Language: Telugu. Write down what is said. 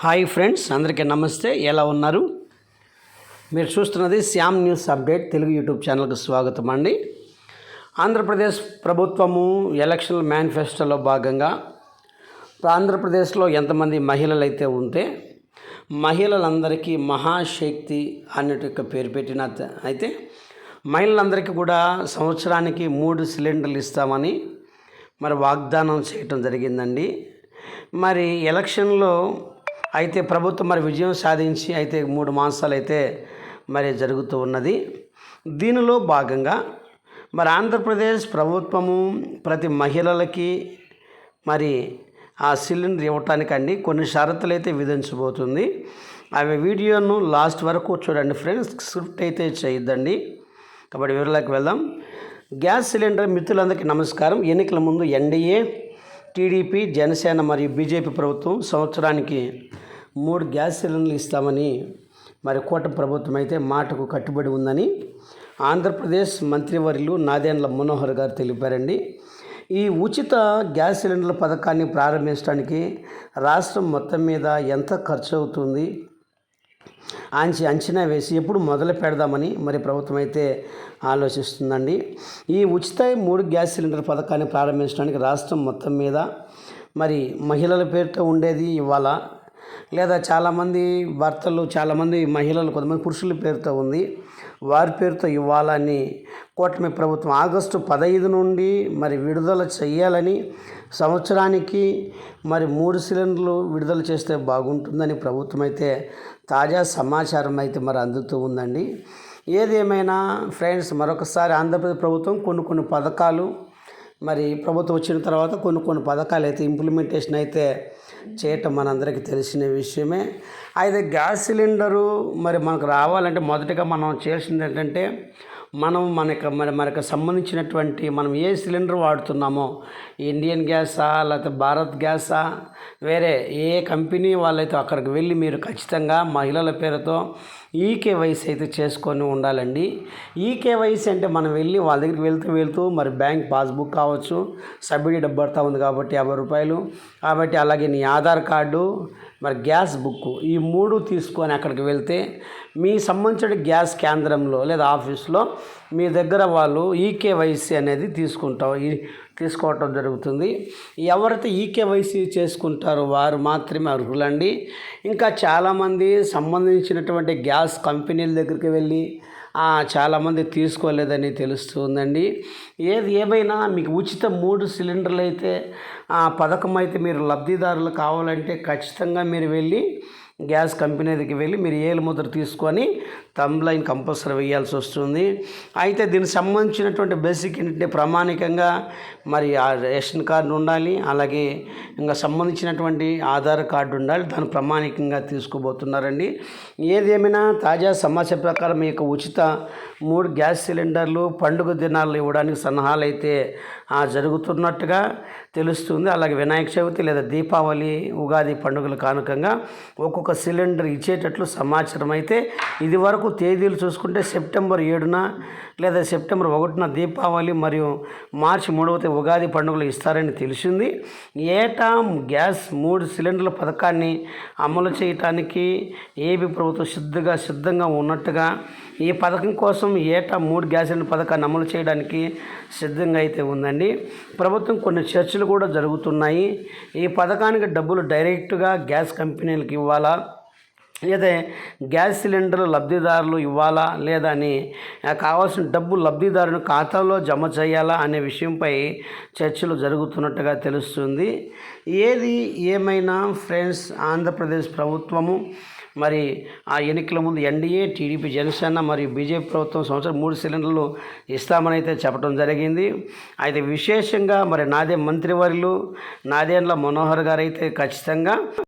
హాయ్ ఫ్రెండ్స్ అందరికీ నమస్తే. ఎలా ఉన్నారు? మీరు చూస్తున్నది Shyam news update Telugu YouTube ఛానల్కి స్వాగతం అండి. ఆంధ్రప్రదేశ్ ప్రభుత్వము ఎలక్షన్ మేనిఫెస్టోలో భాగంగా ఆంధ్రప్రదేశ్లో ఎంతమంది మహిళలు అయితే ఉంటే మహిళలందరికీ మహాశక్తి అన్నట్టు యొక్క పేరు పెట్టిన అయితే మహిళలందరికీ కూడా సంవత్సరానికి మూడు సిలిండర్లు ఇస్తామని మరి వాగ్దానం చేయటం జరిగిందండి. మరి ఎలక్షన్లో అయితే ప్రభుత్వం మరి విజయం సాధించి అయితే మూడు మాసాలు అయితే మరి జరుగుతూ ఉన్నది. దీనిలో భాగంగా మరి ఆంధ్రప్రదేశ్ ప్రభుత్వము ప్రతి మహిళలకి మరి ఆ సిలిండర్ ఇవ్వటానికండి కొన్ని షరతులు అయితే విధించబోతుంది. అవి వీడియోను లాస్ట్ వరకు చూడండి ఫ్రెండ్స్ స్క్రిప్ట్ అయితే చేయొద్దండి. కాబట్టి వివరాలకు వెళ్దాం. గ్యాస్ సిలిండర్ మిత్రులందరికీ నమస్కారం. ఎన్నికల ముందు ఎన్డీఏ టీడీపీ జనసేన మరియు బీజేపీ ప్రభుత్వం సంవత్సరానికి మూడు గ్యాస్ సిలిండర్లు ఇస్తామని మరి కూటమి ప్రభుత్వం అయితే మాటకు కట్టుబడి ఉందని ఆంధ్రప్రదేశ్ మంత్రివర్యులు నాదేండ్ల మనోహర్ గారు తెలిపారండి. ఈ ఉచిత గ్యాస్ సిలిండర్ల పథకాన్ని ప్రారంభించడానికి రాష్ట్రం మొత్తం మీద ఎంత ఖర్చు అవుతుంది అంచి అంచనా వేసి ఎప్పుడు మొదలు పెడదామని మరి ప్రభుత్వం అయితే ఆలోచిస్తుందండి. ఈ ఉచిత మూడు గ్యాస్ సిలిండర్ పథకాన్ని ప్రారంభించడానికి రాష్ట్రం మొత్తం మీద మరి మహిళల పేరుతో ఉండేది ఇవాళ లేదా చాలామంది భర్తలు చాలామంది మహిళలు కొంతమంది పురుషుల పేరుతో ఉంది. వారి పేరుతో ఇవ్వాలని కూటమి ప్రభుత్వం ఆగస్టు పదహైదు నుండి మరి విడుదల చేయాలని సంవత్సరానికి మరి మూడు సిలిండర్లు విడుదల చేస్తే బాగుంటుందని ప్రభుత్వం అయితే తాజా సమాచారం అయితే మరి అందుతూ ఉందండి. ఏదేమైనా ఫ్రెండ్స్ మరొకసారి ఆంధ్రప్రదేశ్ ప్రభుత్వం కొన్ని కొన్ని పథకాలు మరి ప్రభుత్వం వచ్చిన తర్వాత కొన్ని కొన్ని పథకాలు అయితే ఇంప్లిమెంటేషన్ అయితే చేయటం మనందరికీ తెలిసిన విషయమే. అయితే గ్యాస్ సిలిండరు మరి మనకు రావాలంటే మొదటగా మనం చేసింది ఏంటంటే మనం మనకు మరి మనకు సంబంధించినటువంటి మనం ఏ సిలిండర్ వాడుతున్నామో ఇండియన్ గ్యాసా లేకపోతే భారత్ గ్యాసా వేరే ఏ కంపెనీ వాళ్ళైతే అక్కడికి వెళ్ళి మీరు ఖచ్చితంగా మహిళల పేరుతో ఈ కేవైసీ అయితే చేసుకొని ఉండాలండి. ఈ కేవైసీ అంటే మనం వెళ్ళి వాళ్ళ దగ్గరికి వెళ్తూ వెళ్తూ మరి బ్యాంక్ పాస్బుక్ కావచ్చు సబ్సిడీ డబ్బు పడతా ఉంది కాబట్టి యాభై రూపాయలు. కాబట్టి అలాగే నీ ఆధార్ కార్డు మరి గ్యాస్ బుక్ ఈ మూడు తీసుకొని అక్కడికి వెళ్తే మీ సంబంధించిన గ్యాస్ కేంద్రంలో లేదా ఆఫీస్లో మీ దగ్గర వాళ్ళు ఈకేవైసీ అనేది తీసుకుంటాం ఈ తీసుకోవటం జరుగుతుంది. ఎవరైతే ఈకేవైసీ చేసుకుంటారో వారు మాత్రమే అర్హులండి. ఇంకా చాలామంది సంబంధించినటువంటి గ్యాస్ కంపెనీల దగ్గరికి వెళ్ళి చాలామంది తీసుకోలేదని తెలుస్తుందండి. ఏది ఏమైనా మీకు ఉచిత మూడు సిలిండర్లు అయితే ఆ పథకం అయితే మీరు లబ్ధిదారులు కావాలంటే ఖచ్చితంగా మీరు వెళ్ళి గ్యాస్ కంపెనీ దగ్గరికి వెళ్ళి మీరు ఏలు ముద్ర తీసుకొని తమ్లైన్ కంపల్సరీ వేయాల్సి వస్తుంది. అయితే దీనికి సంబంధించినటువంటి బేసిక్ ఏంటంటే ప్రామాణికంగా మరి ఆ రేషన్ కార్డు ఉండాలి అలాగే ఇంకా సంబంధించినటువంటి ఆధార్ కార్డు ఉండాలి దాన్ని ప్రామాణికంగా తీసుకోబోతున్నారండి ఏదేమైనా తాజా సమాచారం ప్రకారం మీకు యొక్క ఉచిత మూడు గ్యాస్ సిలిండర్లు పండుగ దినాల్లో ఇవ్వడానికి సన్నాహాలు అయితే ఆ, జరుగుతున్నట్టుగా తెలుస్తుంది. అలాగే వినాయక చవితి లేదా దీపావళి ఉగాది పండుగల కానుకంగా ఒక్కొక్క ఒక సిలిండర్ ఇచ్చేటట్లు సమాచారం అయితే ఇది వరకు తేదీలు చూసుకుంటే సెప్టెంబర్ ఏడున లేదా సెప్టెంబర్ ఒకటిన దీపావళి మరియు మార్చి మూడవ తేదీ ఉగాది పండుగలు ఇస్తారని తెలిసింది. ఏటా గ్యాస్ మూడు సిలిండర్ల పథకాన్ని అమలు చేయటానికి ఏపీ ప్రభుత్వం సిద్ధంగా సిద్ధంగా ఉన్నట్టుగా ఈ పథకం కోసం ఏటా మూడు గ్యాస్ సిలిండర్ పథకాన్ని అమలు చేయడానికి సిద్ధంగా అయితే ఉందండి. ప్రభుత్వం కొన్ని చర్చలు కూడా జరుగుతున్నాయి. ఈ పథకానికి డబ్బులు డైరెక్ట్గా గ్యాస్ కంపెనీలకు ఇవ్వాలా? లేదా గ్యాస్ సిలిండర్ లబ్ధిదారులు ఇవ్వాలా లేదా అని కావాల్సిన డబ్బు లబ్ధిదారుని ఖాతాలో జమ చేయాలా అనే విషయంపై చర్చలు జరుగుతున్నట్టుగా తెలుస్తుంది. ఏది ఏమైనా ఫ్రెండ్స్ ఆంధ్రప్రదేశ్ ప్రభుత్వము మరి ఆ ఎన్నికల ముందు ఎన్డీఏ టీడీపీ జనసేన మరియు బీజేపీ ప్రభుత్వం సంవత్సరం మూడు సిలిండర్లు ఇస్తామని అయితే చెప్పడం జరిగింది. అయితే విశేషంగా మరి నాదే మంత్రివర్యులు నాదేండ్ల మనోహర్ గారు అయితే ఖచ్చితంగా